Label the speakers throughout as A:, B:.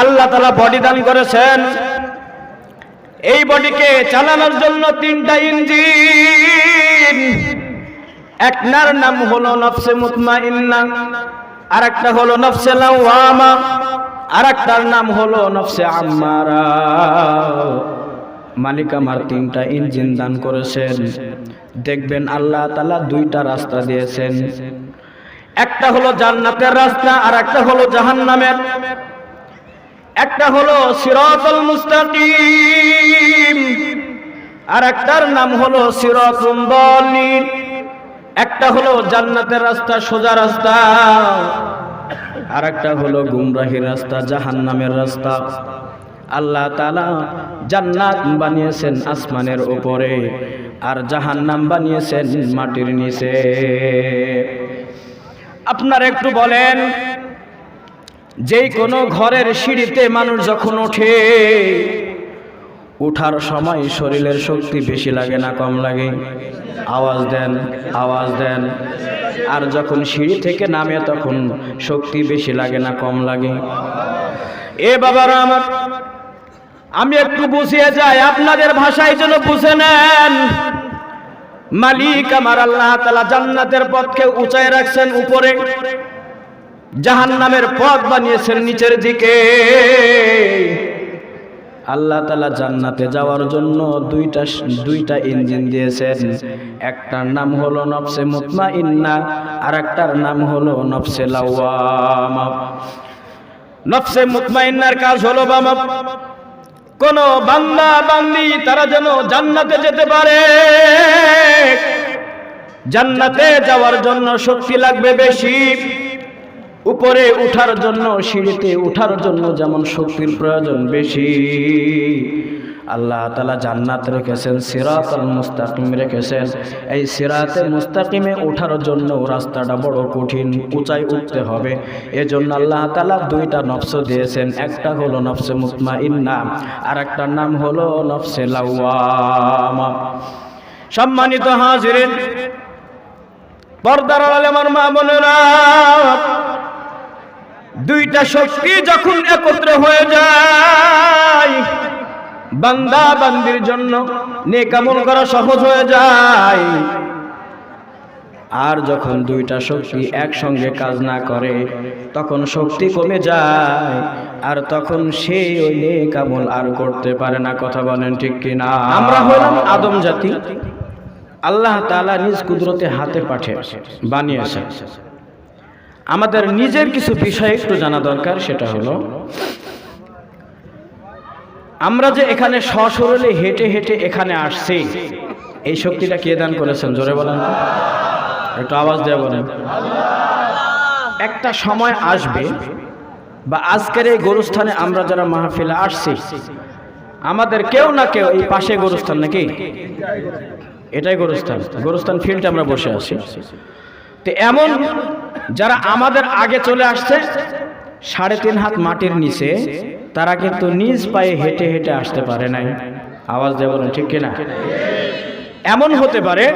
A: আল্লাহ তালা বডি দান করেছেন। এই বডিকে চালানোর জন্য তিনটা ইঞ্জিন। একটার নাম হলো নফসে মুতমাইন্না আর একটা হলো নফসে লাওয়ামা আর একটার নাম হলো নফসে আম্মারা। মালিক আমার তিনটা ইঞ্জিন দান করেছেন। দেখবেন আল্লাহ তালা দুইটা রাস্তা দিয়েছেন। একটা হলো জান্নাতের রাস্তা আর একটা হলো জাহান্নামের। একটা হলো সিরাতুল মুস্তাকিম আর একটার নাম হলো সিরাতুল একটা হলো জান্নাতের রাস্তা, সোজা রাস্তা আর একটা হলো গুমরাহির রাস্তা, জাহান্নামের রাস্তা। আল্লাহ তালা জান্নাত বানিয়েছেন আসমানের উপরে আর জাহান্নাম বানিয়েছেন মাটির নিচে। আপনার একটু বলেন যেই কোনো ঘরের সিঁড়িতে মানুষ যখন ওঠে, উঠার সময় শরীরের শক্তি বেশি লাগে না, কম লাগে? আওয়াজ দেন আওয়াজ দেন। আর যখন সিঁড়ি থেকে নামে, তখন শক্তি বেশি লাগে না, কম লাগে? এ বাবারা আমার, আমি একটু বুঝিয়ে যাই, আপনাদের ভাষায় যেন বুঝে নেন। মালিক আমার, আল্লাহ তালা জান্নাতের পথকে উঁচায় রাখছেন উপরে। জাহান নামের পথ বানিয়েছেন নিচের দিকে। আল্লাহ তালা জান্নাতে যাওয়ার জন্য দুইটা দুইটা ইঞ্জিন দিয়েছেন। একটার নাম হলো নফসে মুতমা ইন্না আর একটার নাম হলো নফসে লাওয়ামা। নফসে মুতমাইন্নার কাজ হলো বামা কোন বান্দা, বান্দি, তারা যেন জান্নাতে যেতে পারে। জান্নাতে যাওয়ার জন্য শক্তি লাগবে বেশি। উপরে উঠার জন্য, সিঁড়িতে উঠার জন্য যেমন শক্তির প্রয়োজন বেশি। আল্লাহ তালা জান্নাত রেখেছেন সিরাত আল মুস্তাকিম রেখেছেন। এই সিরাতে মুস্তাকিমে ওঠার জন্য রাস্তাটা বড় কঠিন উঁচাই উঠতে হবে। এজন্য আল্লাহ তালা দুইটা নফস দিয়েছেন। একটা হলো নফসে মুসমা ইন্না আর একটার নাম হলো নফসে লাওয়ামা। সম্মানিত হাজিরেন, পর্দার আলে আমার মা বোনেরা দুইটা শক্তি যখন একত্র হয়ে যায়, বান্দা বান্দির জন্য নেকামল করা সহজ হয়ে যায়। আর যখন দুইটা শক্তি একসঙ্গে কাজ না করে, তখন শক্তি কমে যায়, আর তখন সে ওই নেকামল আর করতে পারে না। কথা বলেন ঠিক কিনা? আমরা হলাম আদম জাতি। আল্লাহ তাআলা নিজ কুদরতে হাতে পাঠে বানিয়েছেন। আমাদের নিজের কিছু বিষয় একটু জানা দরকার সেটা হলো আমরা যে এখানে সশরীরে হেঁটে হেঁটে এখানে আসছি। এই শক্তিটা কে দান করেছেন? জোরে বলেন। একটু আওয়াজ দেওয়া বলেন। একটা সময় আসবে বা আজকের এই গরুস্থানে আমরা যারা মাহফিলে আসছি আমাদের কেউ না কেউ এই পাশে গরুস্থান নাকি? এটাই গরুস্থান। গরুস্থান ফিল্ডে আমরা বসে আছি। তো এমন যারা আমাদের আগে চলে আসছে, সাড়ে তিন হাত মাটির নিচে, তারা কিন্তু নিজ পায়ে হেঁটে হেঁটে আসতে পারে নাই। আওয়াজ দিয়ে বলেন, ঠিক কিনা? এমন হতে পারে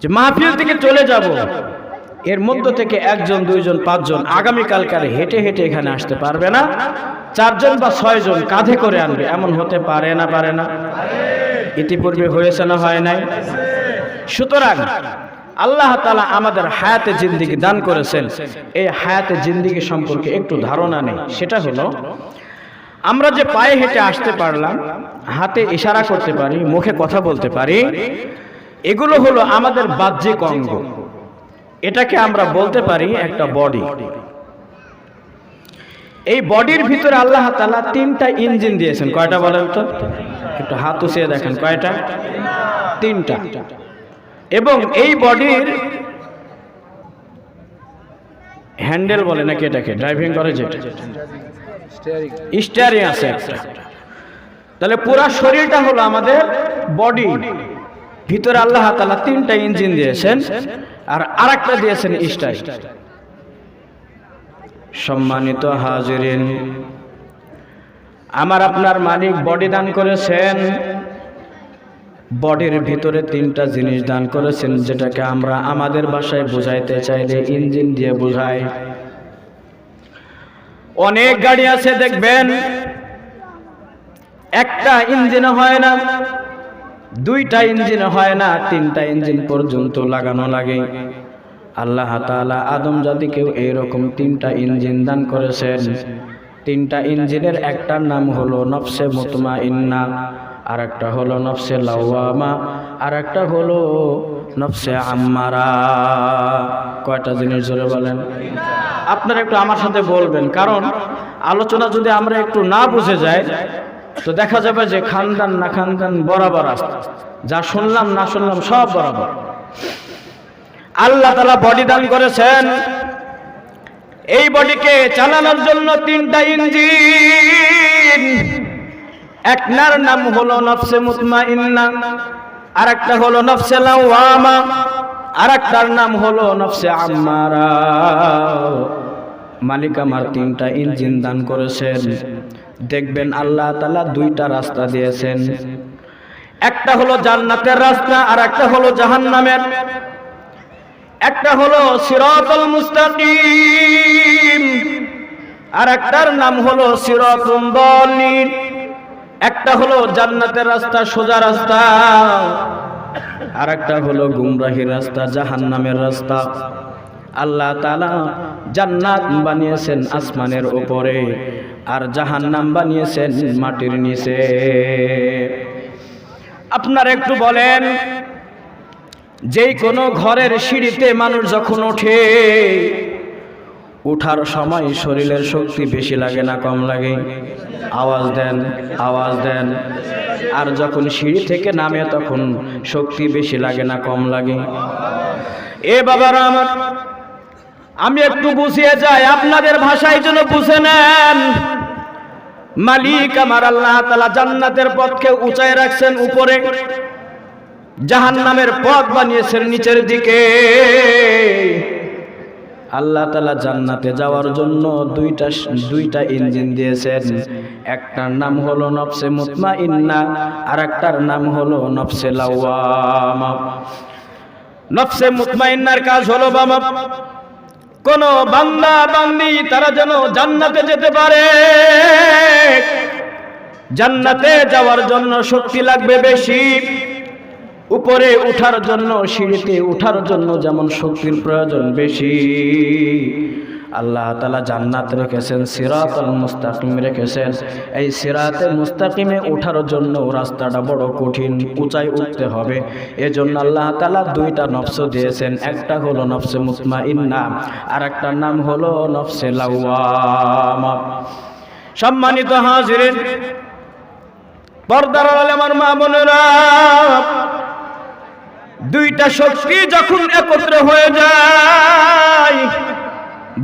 A: যে মাহফিল থেকে চলে যাব, এর মধ্য থেকে একজন, দুইজন, পাঁচজন আগামীকালকার হেঁটে হেঁটে এখানে আসতে পারবে না। চারজন বা ছয়জন কাঁধে করে আনবে, এমন হতে পারে না পারে না। ইতিপূর্বে হয়েছে না, হয় নাই। সুতরাং আল্লাহ তালা আমাদের হায়াতে জিন্দিগি দান করেছেন। এই হায়াতে জিন্দিগি সম্পর্কে একটু ধারণা নেই। সেটা হলো, আমরা যে পায়ে হেঁটে আসতে পারলাম, হাতে ইশারা করতে পারি, মুখে কথা বলতে পারি, এগুলো হলো আমাদের বাহ্যিক অঙ্গ। এটাকে আমরা বলতে পারি একটা বডি। এই বডির ভিতরে আল্লাহ তালা তিনটা ইঞ্জিন দিয়েছেন। কয়টা বলেন তো? একটু হাত উচিয়ে দেখেন, কয়টা? তিনটা। এবং এই বডির হ্যান্ডেল বলে নাকি এটাকে? ড্রাইভিং করে যেটা। স্টিয়ারিং আছে একটা। তাহলে পুরা শরীরটা হলো আমাদের বডি ভিতরে আল্লাহ তালা তিনটা ইঞ্জিন দিয়েছেন আর আরেকটা দিয়েছেন স্টাইল সম্মানিত হাজিরিন আমার আপনার মালিক বডি দান করেছেন। বডির ভিতরে তিনটা জিনিস দান করেছেন, যেটাকে আমরা আমাদের ভাষায় বুঝাইতে চাইলে ইঞ্জিন দিয়ে বুঝাই। অনেক গাড়ি আছে, দেখবেন। একটা ইঞ্জিন হয় না, দুইটা ইঞ্জিন হয় না, তিনটা ইঞ্জিন পর্যন্ত লাগানো লাগে। আল্লাহ তাআলা আদম জাতিকেও এইরকম তিনটা ইঞ্জিন দান করেছেন, তিনটা ইঞ্জিনের একটার নাম হলো নফসে মুতমা ইন্না আর একটা হলো নফসে লাওয়ামা আর একটা হলো নফসে আম্মারা। কয়টা জিনিস জোরে বলেন? আপনারা একটু আমার সাথে বলবেন, কারণ আলোচনা যদি আমরা একটু না বুঝে যাই, তো দেখা যাবে যে খানদান না খানদান বরাবর আসতে যা শুনলাম, না শুনলাম, সব বরাবর। আল্লাহ তালা বডি দান করেছেন। এই বডিকে চালানোর জন্য তিনটা ইঞ্জিন। একনার নাম হলো নফসে মুতমা ইন্না আর একটা হলো নফসে লাওয়ামা আর একটার নাম হলো নফসে আম্মারা। মালিক আমার তিনটা ইঞ্জিন দান করেছেন। দেখবেন আল্লাহ তালা দুইটা রাস্তা দিয়েছেন। একটা হলো জান্নাতের রাস্তা আর একটা হলো জাহান্নামের। একটা হলো সিরাতুল মুস্তাকিম আর একটার নাম হলো সিরাতুল দলিল একটা হলো জান্নাতের রাস্তা, সোজা রাস্তা আর একটা হলো গুমরাহির রাস্তা, জাহান্নামের রাস্তা। আল্লাহ তাআলা জান্নাত বানিয়েছেন আসমানের উপরে আর জাহান্নাম বানিয়েছেন মাটির নিচে। আপনারা একটু বলেন, যেই কোনো ঘরের সিঁড়িতে মানুষ যখন ওঠে উঠার সময় শরীরের শক্তি বেশি লাগে না কম লাগে? আওয়াজ দেন আওয়াজ দেন। আর যখন সিঁড়ি থেকে নামে, তখন শক্তি বেশি লাগে না কম লাগে? এ বাবারা আমার, আমি একটু বুঝিয়ে যাই, আপনাদের ভাষায় যেন বুঝে নেন। মালিক আমার আল্লাহ তালা জান্নাতের পথকে উঁচায় রাখছেন উপরে। জাহান নামের পথ বানিয়েছেন নিচের দিকে। আল্লাহ তালা জান্নাতে যাওয়ার জন্য দুইটা দুইটা ইঞ্জিন দিয়েছেন। একটার নাম হলো নফসে মুতমা ইন্না আর একটার নাম হলো নফসে লাওয়ামা। নফসে মুতমা ইন্নার কাজ হলো বাবা কোন বান্দা, বান্দি, তারা যেন জান্নাতে যেতে পারে। জান্নাতে যাওয়ার জন্য শক্তি লাগবে বেশি। উপরে উঠার জন্য, সিঁড়িতে উঠার জন্য যেমন শক্তির প্রয়োজন বেশি। আল্লাহ তালা জান্নাত রেখেছেন, সিরাতুল মুস্তাকিম রেখেছেন। এই সিরাতে মুস্তাকিমে ওঠার জন্য রাস্তাটা বড় কঠিন উঁচাই উঠতে হবে। এজন্য আল্লাহ তালা দুইটা নফস দিয়েছেন। একটা হলো নফসে মুসমা ইন্না আর একটার নাম হলো নফসে লাওয়ামা। সম্মানিত হাজিরেন, পর্দার আলে আমার মা বোনেরা দুইটা শক্তি যখন একত্র হয়ে যায়,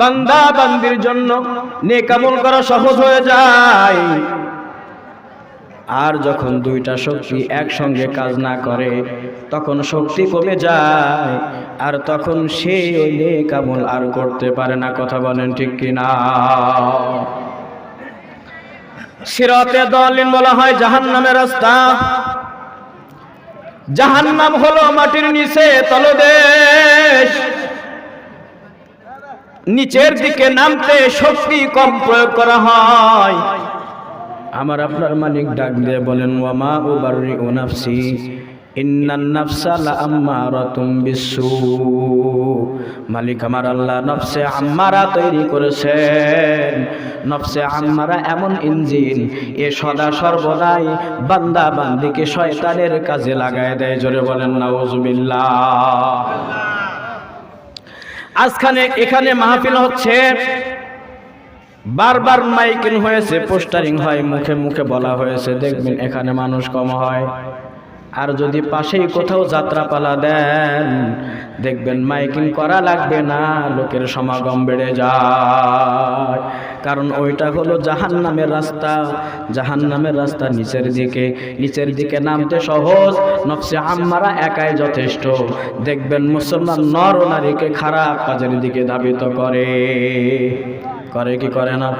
A: বান্দা বান্দির জন্য নেকামল করা সহজ হয়ে যায়। আর যখন দুইটা শক্তি একসঙ্গে কাজ না করে, তখন শক্তি কমে যায়, আর তখন সে ওই নেকামল আর করতে পারে না, কথা বলেন ঠিক কিনা? সিরাতে দলিন বলা হয় জাহান্নামের রাস্তা। জাহান্নাম হলো মাটির নিচে তলদেশ। নিচের দিকে নামতে শক্তি কম প্রয়োগ করা হয়। আমার আপনার মালিক ডাক দিয়ে বলেন ওয়ামা মা ও নাফসি ও নাফসি। মালিক আমার আল্লাহ নফসে আম্মারা তৈরি করেছেন। নফসে আম্মারা এমন ইঞ্জিন, এ সদা সর্বদাই বান্দা বান্দিকে শয়তানের কাজে লাগায় দেয়। জোরে বলেন, নাউজুবিল্লাহ। আজখানে, এখানে মাহফিল হচ্ছে। বারবার মাইকিং হয়েছে, পোস্টারিং হয়, মুখে মুখে বলা হয়েছে। দেখবেন এখানে মানুষ কম হয়। আর যদি পাশেই কোথাও যাত্রাপালা দেন, দেখবেন মাইকিং করা লাগবে না, লোকের সমাগম বেড়ে যায়। কারণ ওইটা হলো জাহান নামের রাস্তা। জাহান নামের রাস্তা নিচের দিকে নিচের দিকে নামতে সহজ। নফসে আম্মারা একাই যথেষ্ট। দেখবেন মুসলমান নর নারীকে খারাপ কাজের দিকে ধাবিত করে। করে কি করে না?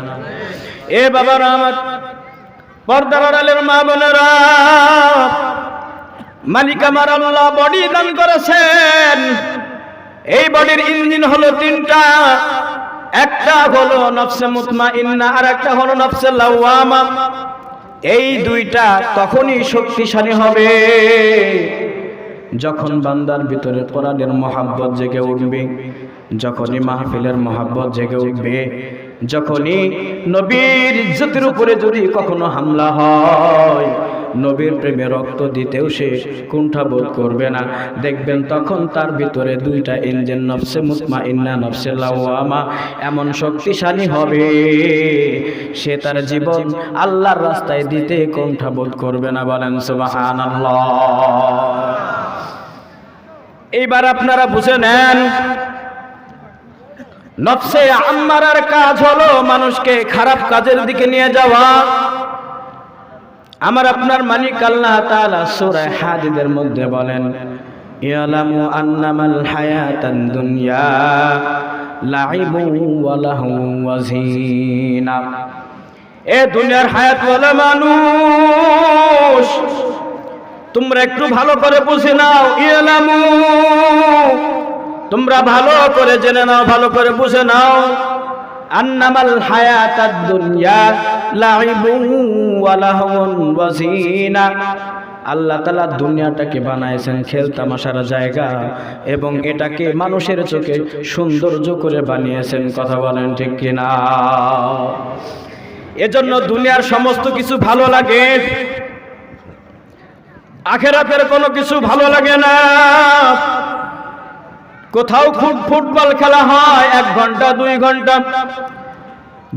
A: এ বাবারা আমার পর্দার আড়ালের মা বোনেরা মালিক বডি দান করেছেন। এই বডির ইঞ্জিন হলো তিনটা। একটা হলো নফসে মুতমা ইন্না আর একটা হলো নফসে লাওয়ামা। এই দুইটা তখনই শক্তিশালী হবে। যখন বান্দার ভিতরে কোরআনের মহাব্বত জেগে উঠবে, যখনই মাহফিলের মহাব্বত জেগে উঠবে, যখনই নবীর ইজ্জতের উপরে যদি কখনো হামলা হয় নবীর প্রেমে রক্ত দিতেও সে কুণ্ঠাবোধ করবে না। দেখবেন তখন তার ভিতরে দুইটা ইঞ্জিন নফসে মুতমা, ইন্না নফসে লাওয়ামা। এমন শক্তিশালী হবে। সে তার জীবন আল্লাহর রাস্তায় দিতে কুণ্ঠাবোধ করবে না বলেন সুবহানাল্লাহ। এইবার আপনারা বুঝে নেন, নফসে আম্মারার কাজ হলো মানুষকে খারাপ কাজের দিকে নিয়ে যাওয়া। আমার আপনার মালিক আল্লাহ তাআলা সূরা হাদিদের মধ্যে বলেন, ইয়ালামু আন্নামাল হায়াতান দুনিয়া লাইবু ওয়া লাহু ওয়া জিনা এ দুনিয়ার হায়াত বলে মানুষ, তোমরা একটু ভালো করে বুঝে নাও, ইয়ালামু। তোমরা ভালো করে জেনে নাও, ভালো করে বুঝে নাও। আন্নামাল হায়াতাদ দুনিয়া লাইবুন ওয়া লাহওয়ান ওয়া জিনা আল্লাহ তালা দুনিয়াটাকে বানাইছেন খেল তামাশার জায়গা এবং এটাকে মানুষের চোখে সৌন্দর্য করে বানিয়েছেন, কথা বলেন ঠিক কিনা? এজন্য দুনিয়ার সমস্ত কিছু ভালো লাগে, আখেরাতের কোনো কিছু ভালো লাগে না। কোথাও ফুট ফুটবল খেলা হয়, এক ঘণ্টা, দুই ঘণ্টা।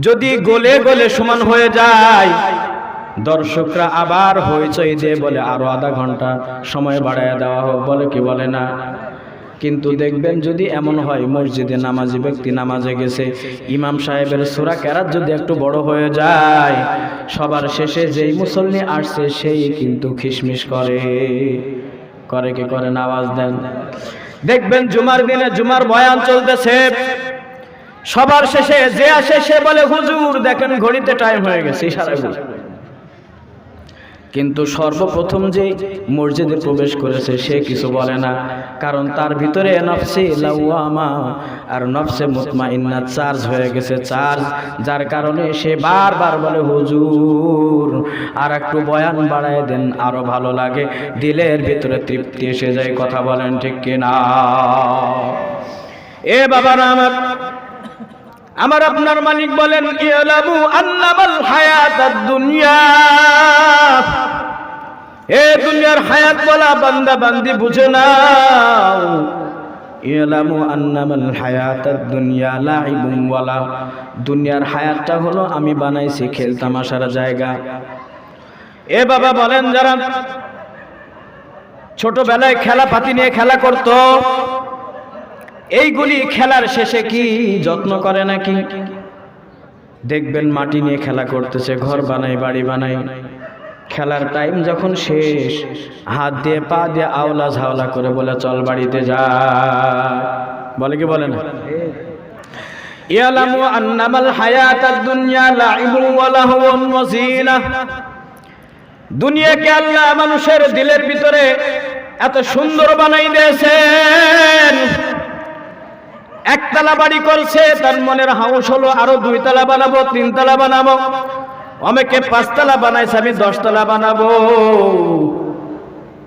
A: যদি গোলে গোলে সমান হয়ে যায়, দর্শকরা আবার হইচই যে বলে, আরও আধা ঘণ্টা সময় বাড়ায় দেওয়া হোক, বলে কি বলে না। কিন্তু দেখবেন যদি এমন হয়, মসজিদে নামাজি ব্যক্তি নামাজে গেছে, ইমাম সাহেবের সুরা কেরাত যদি একটু বড় হয়ে যায়, সবার শেষে যেই মুসল্লি আসছে, সেই কিন্তু খিসমিস করে। করে কি করে না? আওয়াজ দেন। দেখবেন জুমার দিনে জুমার বয়ান চলতেছে সবার শেষে যে আসে সে বলে, হুজুর, দেখেন ঘড়িতে টাইম হয়ে গেছে ইশারা। কিন্তু সর্বপ্রথম যে মসজিদে প্রবেশ করেছে, সে কিছু বলে না। কারণ তার ভিতরে নফসে লাউয়ামা আর নফসে মুতমাইন্না চার্জ হয়ে গেছে, চার্জ। যার কারণে সে বারবার বলে, হুজুর আর একটু বয়ান বাড়ায় দেন, আরও ভালো লাগে। দিলের ভিতরে তৃপ্তি এসে যায়, কথা বলেন ঠিক কিনা? এ বাবারা আমার আমার আপনার মালিক বলেন, ইয়ালামু আন্নামাল হায়াতাদ দুনিয়া। এ দুনিয়ার হায়াত বলা বান্দা বান্দি বুঝে নাও। ইয়ালামু আন্নামাল হায়াতাদ দুনিয়া ওয়ালা। দুনিয়ার হায়াতটা হলো, আমি বানাইছি খেল তামাশার জায়গা। এ বাবা বলেন, যারা ছোটবেলায় খেলা পাতি নিয়ে খেলা করতো এইগুলি খেলার শেষে কি যত্ন করে নাকি? দেখবেন মাটি নিয়ে খেলা করতেছে, ঘর বানাই বাড়ি বানাই খেলার টাইম যখন শেষ, হাত দিয়ে, পা দিয়ে আওলা ঝাওলা করে বলে, চল বাড়িতে যা। বলে কি বলে না? দুনিয়া মানুষের দিলের ভিতরে এত সুন্দর বানাই দিয়েছেন। একতলা বাড়ি করছে, তার মনের হাউস হলো আরও দুইতলা বানাবো, তিনতলা বানাবো। অনেকে পাঁচতলা বানাইছে, আমি দশতলা বানাবো।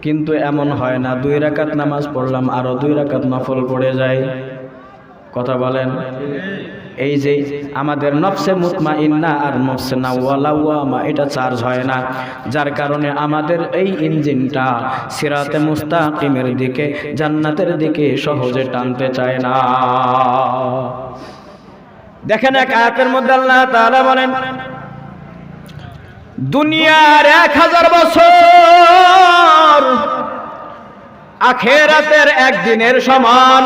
A: কিন্তু এমন হয় না, দুই রাকাত নামাজ পড়লাম, আরও দুই রাকাত নফল পড়ে যায়। কথা বলেন, এই যে আমাদের নফসে মুতমা ইন্না আর নফসে নাওয়ালাওয়ামা এটা চার্জ হয় না। যার কারণে আমাদের এই ইঞ্জিনটা সিরাতে মুস্তাকিমের দিকে, জান্নাতের দিকে সহজে টানতে চায় না। দেখেন এক আয়াতের মধ্যে আল্লাহ তাআলা বলেন, দুনিয়ার এক হাজার বছর আখেরাতের একদিনের সমান।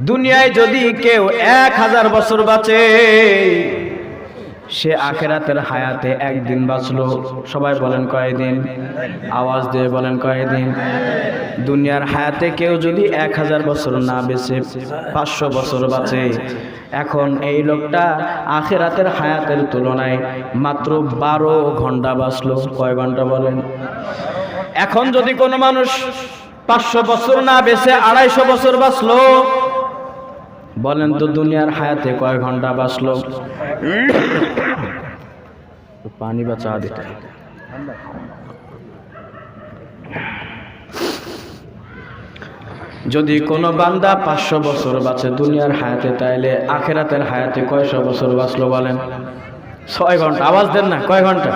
A: দুনিয়ায় যদি কেউ এক হাজার বছর বাঁচে, সে আখেরাতের হায়াতে একদিন বাঁচলো। সবাই বলেন কয়দিন? আওয়াজ দিয়ে বলেন কয়দিন? দুনিয়ার হায়াতে কেউ যদি এক হাজার বছর না বেঁচে, পাঁচশো বছর বাঁচে। এখন এই লোকটা আখেরাতের হায়াতের তুলনায় মাত্র বারো ঘণ্টা বাঁচলো। কয় ঘণ্টা বলেন? এখন যদি কোনো মানুষ পাঁচশো বছর না বেঁচে, আড়াইশো বছর বাঁচলো বলেন তো দুনিয়ার হায়াতে কয় ঘণ্টা বাঁচলো? পানি বা চা দিতে। যদি কোনো বান্দা পাঁচশো বছর বাঁচে দুনিয়ার হায়াতে, তাইলে আখেরাতের হায়াতে কয়শো বছর বাঁচলো বলেন? ছয় ঘণ্টা। আওয়াজ দেন না, কয় ঘণ্টা?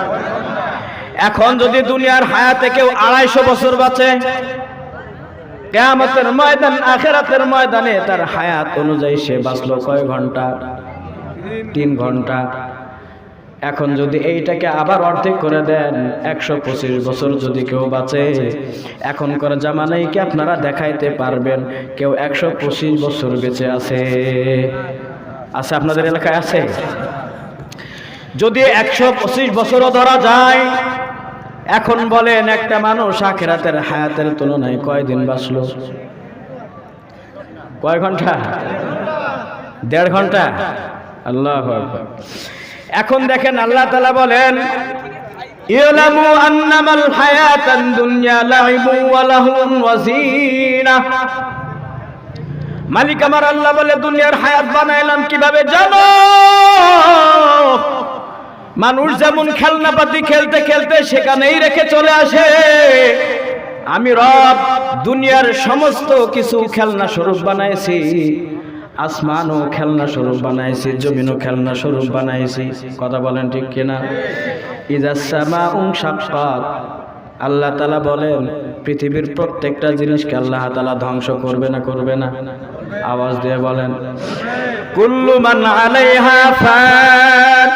A: এখন যদি দুনিয়ার হায়াতে কেউ আড়াইশো বছর বাঁচে কেয়ামতের ময়দান, আখেরাতের ময়দানে তার হায়াত অনুযায়ী সে বাঁচলো কয় ঘণ্টা? তিন ঘণ্টা। এখন যদি এইটাকে আবার অর্ধেক করে দেন, একশো পঁচিশ বছর যদি কেউ বাঁচে, এখনকার জামানায় কি আপনারা দেখাইতে পারবেন কেউ একশো পঁচিশ বছর বেঁচে আছে? আছে আপনাদের এলাকায় আছে? যদি একশো পঁচিশ বছরও ধরা যায় এখন বলেন একটা মানুষ আখেরাতের হায়াতের তুলনায় কয়দিন বাঁচলো? কয় ঘণ্টা? দেড় ঘণ্টা? আল্লাহ এখন দেখেন আল্লাহ তালা বলেন আন্নামাল হায়াতান দুনিয়া মালিক আমার আল্লাহ বলে, দুনিয়ার হায়াত বানাইলাম কীভাবে জানো? মানুষ যেমন খেলনাপাতি খেলতে খেলতে সেখানেই রেখে চলে আসে। আমি রব দুনিয়ার সমস্ত কিছু খেলনা স্বরূপ বানাইছি। আসমানও খেলনা স্বরূপ বানাইছি জমিনও খেলনা স্বরূপ বানাইছি। কথা বলেন ঠিক কিনা? ইজাসমা উং সাক্ষাৎ আল্লাহ তালা বলেন পৃথিবীর প্রত্যেকটা জিনিসকে আল্লাহ তালা ধ্বংস করবে না করবে না। আওয়াজ দিয়ে বলেন কুল্লু মান আলাইহা ফান